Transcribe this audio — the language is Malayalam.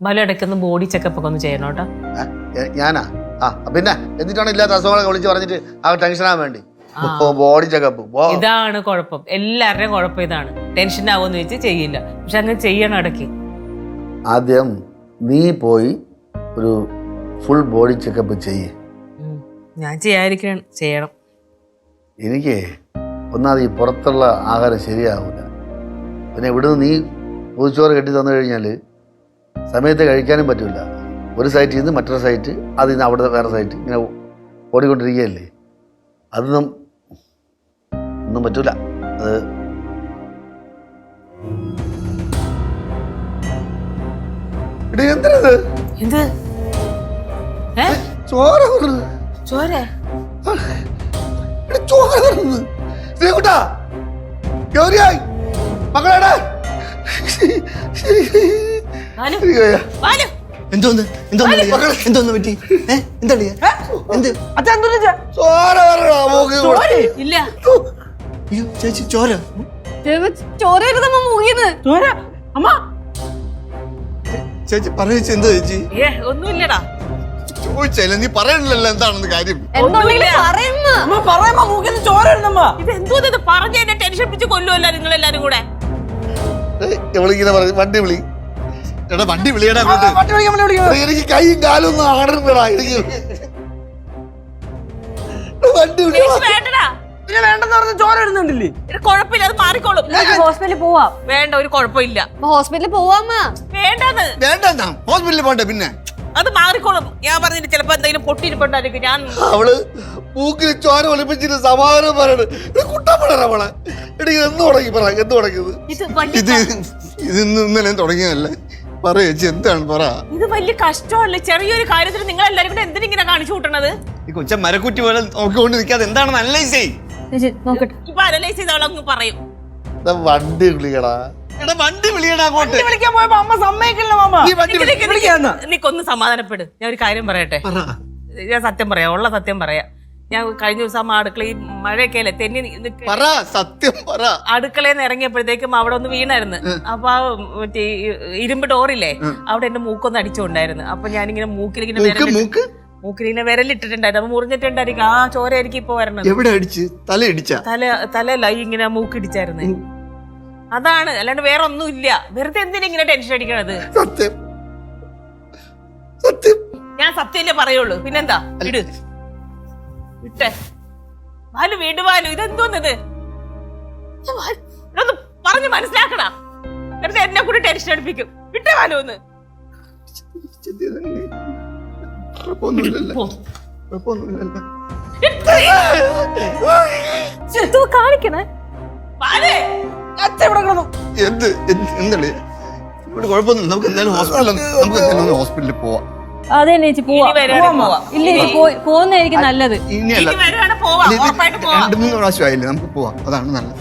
ബാലു ഇടയ്ക്കൊന്ന് ബോഡി ചെക്കപ്പ് ഒക്കെ ഒന്ന് ചെയ്യണം കേട്ടോ. ഞാനാ? ആ പിന്നെ എന്നിട്ടാണ് ഇല്ലാത്ത അസുഖങ്ങളൊക്കെ വിളിച്ച് പറഞ്ഞിട്ട് ആ ആവാൻ വേണ്ടി? ബോഡി ചെക്കപ്പ് ഇതാണ് കുഴപ്പം. എല്ലാവരുടെയും കുഴപ്പം ഇതാണ്. ടെൻഷൻ ആവുമെന്ന് വെച്ച് ചെയ്യില്ല. പക്ഷെ അങ്ങനെ ചെയ്യണം ഇടയ്ക്ക്. ആദ്യം നീ പോയി ഒരു ഫുൾ ബോഡി ചെക്കപ്പ് ചെയ്യ്. ഞാൻ ചെയ്യാതിരിക്കണം ചെയ്യണം. എനിക്ക് ഒന്നാമത് ഈ പുറത്തുള്ള ആഹാരം ശരിയാവില്ല പിന്നെ ഇവിടുന്ന് നീ പുതുച്ചോറ് കെട്ടി തന്നു കഴിഞ്ഞാൽ സമയത്ത് കഴിക്കാനും പറ്റില്ല ഒരു സൈറ്റിൽ നിന്ന് മറ്റൊരു സൈറ്റ് അതിൽ നിന്ന് അവിടെ വേറെ സൈറ്റ് ഇങ്ങനെ ഓടിക്കൊണ്ടിരിക്കുകയല്ലേ? അതൊന്നും ഒന്നും പറ്റൂല. അത് എടീ, എന്തിനത്? എന്ത്? ഏ? ചോര ചോര? എടി, ചോര വരുന്നത് ശ്രീകുട്ടാ ഗൗരിയായി മകളെടാ എന്തോന്ന്? എന്തോന്ന് അളിയാ? എന്തോന്ന് പറ്റി? ഏ? എന്താണ് എന്ത്? ചോര വരണോ മൂക്കിൽ കൂടെ? ഇല്ല. അയ്യോ ചേച്ചി ചോര. ചോരരുതമ്മ മുങ്ങിയത്. ചേച്ചി ചേച്ചി എന്താ ചേച്ചി? ഏ ഒന്നുമില്ലടാ. ചോദിച്ചല്ലേ നീ പറയണില്ലല്ലോ എന്താണെന്ന് കാര്യം. എന്തുണ്ടെങ്കിലും പറയുന്ന. ഇത് എന്തോ ഇത്? പറഞ്ഞ എന്നെ ടെൻഷൻ പിടിച്ച് കൊല്ലുമല്ലോ നിങ്ങൾ എല്ലാരും കൂടെ. ഏയ്, ഇവളിങ്ങനെ പറഞ്ഞു വണ്ടി വിളി. എടാ വണ്ടി വിളിയടാ അങ്ങോട്ട്. എടാ, എനിക്ക് കൈയും കാലും ഒന്നും ആടണ്ടടാ എനിക്ക്. വണ്ടി വിളി. ചേച്ചി വേണ്ടടാ. പിന്നെ വേണ്ടെന്ന് പറഞ്ഞ ചോര വരുന്നുണ്ടല്ലേ ഇത് കുഴപ്പമില്ല അത് മാറിക്കോളും. ഹോസ്പിറ്റലിൽ പോവാം. വേണ്ട ഒരു കുഴപ്പമില്ല. ഹോസ്പിറ്റലിൽ പോവാമ്മ വേണ്ടത്. വേണ്ട ഹോസ്പിറ്റലിൽ പോണ്ടേ പിന്നെ? അത് മാറിക്കോളും. ഞാൻ പറഞ്ഞിട്ട് ചിലപ്പോ എന്തെങ്കിലും പൊട്ടിയിരിപ്പുണ്ടായിരിക്കും. ഞാൻ അവൾ മൂക്കിൽ ചോര ഒളിപ്പിച്ചിട്ട് സമാധാനം പറയണ്. എടാ, കുട്ടാൻ പറയണ അവളെ. എടി എന്ന് തുടങ്ങി പറ എന്ന് തുടങ്ങിയത്? ഇത് ഇത് ഇന്ന് ഇന്നലെ തുടങ്ങിയതല്ലേ? പറ ചേച്ചി എന്താണ് പറ? ഇത് വലിയ കഷ്ടമല്ലേ? ചെറിയൊരു കാര്യത്തിന് നിങ്ങൾ എല്ലാരും കൂടെ എന്തിനിങ്ങനെ കാണിച്ചു കൂട്ടണത്? ഈ കൊച്ച മരക്കുറ്റി പോലെ നോക്കിക്കൊണ്ട് നിൽക്കാതെ എന്താണെന്ന് അനലൈസ് ചെയ് നോക്കട്ടെ. ഇപ്പൊ അനലൈസ് ചെയ്തവളങ്ങ് പറയും. വണ്ടി വിളിക്കടാ എടാ വണ്ടി വിളിയടാ അങ്ങോട്ട്. വിളിക്കാൻ പോയപ്പോ അമ്മ സമ്മതിക്കില്ല മാമ. നീ വണ്ടി വിളി വിളിക്കാന്ന. നിക്കൊന്ന് സമാധാനപ്പെട്. ഞാൻ ഒരു കാര്യം പറയട്ടെ? പറ. ഞാൻ സത്യം പറയാം ഉള്ള സത്യം പറയാം. ഞാൻ കഴിഞ്ഞ ദിവസം ആ അടുക്കളയിൽ മഴയൊക്കെ അല്ലേ തെന്നി നിക്ക- പറ സത്യം പറ. അടുക്കളയിൽ നിന്ന് ഇറങ്ങിയപ്പോഴത്തേക്കും അവിടെ ഒന്ന് വീണായിരുന്നു. അപ്പൊ ആ മറ്റേ ഈ ഇരുമ്പ് ഡോറില്ലേ അവിടെ എന്റെ മൂക്കൊന്ന് അടിച്ചുകൊണ്ടായിരുന്നു. അപ്പൊ ഞാനിങ്ങനെ മൂക്കിലിങ്ങനെ മൂക്ക് വിരലിട്ട്- മൂക്ക്? മൂക്കിലിങ്ങനെ വിരലിട്ടിട്ടുണ്ടായിരുന്നു. അപ്പൊ മുറിഞ്ഞിട്ടുണ്ടായിരിക്കും. ആ ചോരയായിരിക്കും ഇപ്പൊ വരണത്. എവിടെ അടിച്ച്? തല ഇടിച്ച? തല തലല്ല ഈ ഇങ്ങനെ മൂക്കിടിച്ചായിരുന്നു. അതാണ്. അല്ലാണ്ട് വേറെ ഒന്നും ഇല്ല. വെറുതെ എന്തിനാ ഇങ്ങനെ ടെൻഷൻ അടിക്കണത്? സത്യം. സത്യം. ഞാൻ സത്യമല്ലേ പറയുള്ളൂ. പിന്നെന്താ? വിട് വിട്ടെ ബാലു വീട് ബാലു ഇതെന്തോന്നത്? ഇതൊന്ന് പറഞ്ഞ് മനസ്സിലാക്കണ. എന്നിട്ട് എന്നെ കൂടി ടെൻഷൻ അടിപ്പിക്കും. വിട്ടേ ബാലു ഒന്ന്. എന്തോ കാണിക്കണേ? എന്തല്ലേ ഇവിടെ കുഴപ്പമൊന്നുമില്ല. നമുക്ക് എന്തായാലും ഹോസ്പിറ്റലിൽ നമുക്ക് എന്തായാലും ഹോസ്പിറ്റലിൽ പോവാം. അതെ ചേച്ചി പോവാം. പോവാ ഇല്ല ചേച്ചി പോയി പോകുന്നതായിരിക്കും നല്ലത്. ഇനിയല്ല ഇത് പോവാ രണ്ട് മൂന്ന് പ്രാവശ്യം ആയില്ലേ നമുക്ക് പോവാം. അതാണ് നല്ലത്.